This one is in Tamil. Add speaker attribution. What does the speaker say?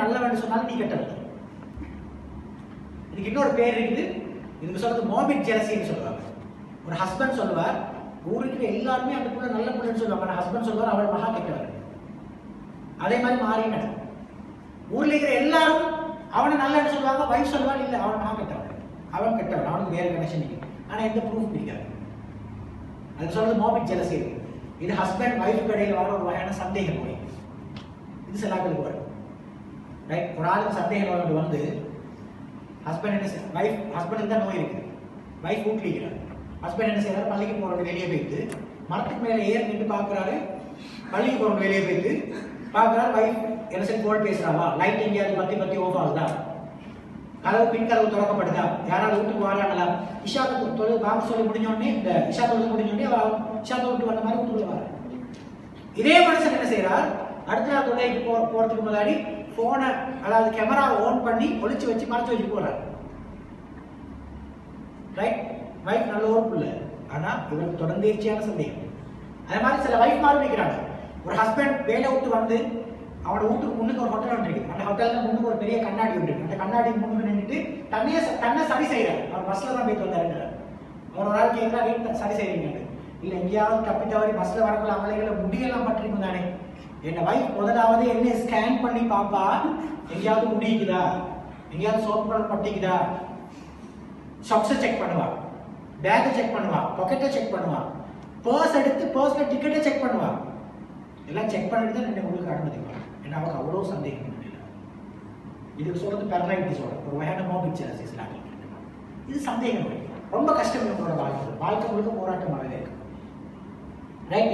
Speaker 1: நல்ல நல்லவன் சொன்னாலும் நீ கெட்டவன். இதுக்கு இன்னொரு பேர் இருக்குது. இதுக்கு சொல்றது மோமிட் ஜெலசின்னு சொல்லுவாங்க. ஒரு ஹஸ்பண்ட் சொல்லுவார் ஊருக்கு எல்லாருமே அந்த பிள்ளை நல்ல பிள்ளைன்னு சொல்லுவாங்க. ஹஸ்பண்ட் சொல்லுவார் அவள் மகா கெட்டவர் அதே மாதிரி மாறி நடக்கும். ஊர்ல இருக்கிற எல்லாரும் அவனை நல்லன்னு சொல்லுவாங்க வைஃப் சொல்லுவாங்க இல்ல அவன் மகா கெட்டவன். அவன் கெட்டவன் அவனுக்கு வேற கனெக்ஷன் இருக்கு ஆனா எந்த ப்ரூஃப் பிடிக்காது. அது சொல்றது மோபிக் ஜெலசி. இது ஹஸ்பண்ட் வைஃப் இடையில வர ஒரு வகையான சந்தேகம் நோய் இது சிலாக்களுக்கு வரும். ரைட் ஒரு ஆளுக்கு சந்தேக நோய் வந்து ஹஸ்பண்ட் என்ன வைஃப் ஹஸ்பண்டுக்கு தான் நோய் இருக்குது. ஒய்ஃப் வீட்டில் ஹஸ்பண்ட் என்ன செய்யறாரு பள்ளிக்கு போகிறவங்க வெளியே போயிட்டு மரத்துக்கு மேலே ஏறி நின்று பார்க்குறாரு பள்ளிக்கு போகிறவங்க வெளியே போயிட்டு பார்க்குறாரு ஒய்ஃப் என்ன செய்ய கோல் பேசுகிறாவா லைட் எங்கேயாவது பற்றி பற்றி ஓஃப் ஆகுதா? கதவு பின் கதவு திறக்கப்படுதா? யாராவது வீட்டுக்கு வராங்களா? இஷா தொழில் வாங்க சொல்லி முடிஞ்சோடனே இந்த இஷா தொழில் முடிஞ்சோடனே இஷா தொழில் வந்த மாதிரி வீட்டுக்குள்ள வர இதே மனுஷன் என்ன செய்கிறார் அடுத்த நாள் தொழிலுக்கு போ போகிறதுக்கு முன்னாடி ஃபோனை அதாவது கேமரா ஆன் பண்ணி ஒழிச்சு வச்சு மறைச்சு வச்சு போகிறார் ரைட் வைஃப் நல்ல ஒரு பிள்ளை ஆனால் இவருக்கு தொடர்ந்தேர்ச்சியான சந்தேகம். அதே மாதிரி சில வைஃப் மாறி நிற்கிறாங்க ஒரு ஹஸ்பண்ட் வேலை விட்டு வந்து அவனோட வீட்டுக்கு முன்னுக்கு ஒரு ஹோட்டல் ஒன்று இருக்கு. அந்த ஹோட்டலில் முன்னுக்கு ஒரு பெரிய கண்ணாடி ஒன்று இருக்கு. அந்த கண்ணாடி முன்னுக்கு நின்றுட்டு தன்னையே ச- தன்னை சரி செய்கிறார் அவர் பஸ்ஸில் தான் போயிட்டு வந்தாருங்கிறார் அவர் ஒரு ஆள் கேட்குறா வீட்டு சரி செய்கிறீங்க இல்லை எங்கேயாவது தப்பி தவறி பஸ்ஸில் வரக்குள்ள அவளைகளை முடியெல்லாம் பற்றிருக்கும் தானே. என்ன வைஃப் முதலாவது என்ன ஸ்கேன் பண்ணி பார்ப்பா எங்கேயாவது முடிக்குதா எங்கேயாவது சோப்பு படம் பட்டிக்குதா? ஷப்ஸை செக் பண்ணுவா பேக்கை செக் பண்ணுவா பாக்கெட்டை செக் பண்ணுவா பர்ஸ் எடுத்து பர்ஸில் டிக்கெட்டை செக் பண்ணுவா எல்லாம் செக் பண்ணிட்டு தான் என்னை உங்களுக்கு அனுமதிப்பா ஏன்னா அவங்க அவ்வளோ சந்தேகம் இல்லை இதுக்கு சொல்றது பெர்னாலிட்டி சொல்கிறேன் ஒரு வகையான மோபிக் ஜெலசிஸ் இது சந்தேகம். ரொம்ப கஷ்டம் இவங்களோட வாழ்க்கை. வாழ்க்கை முழுக்க போராட்டமாகவே இருக்கு. ரைட்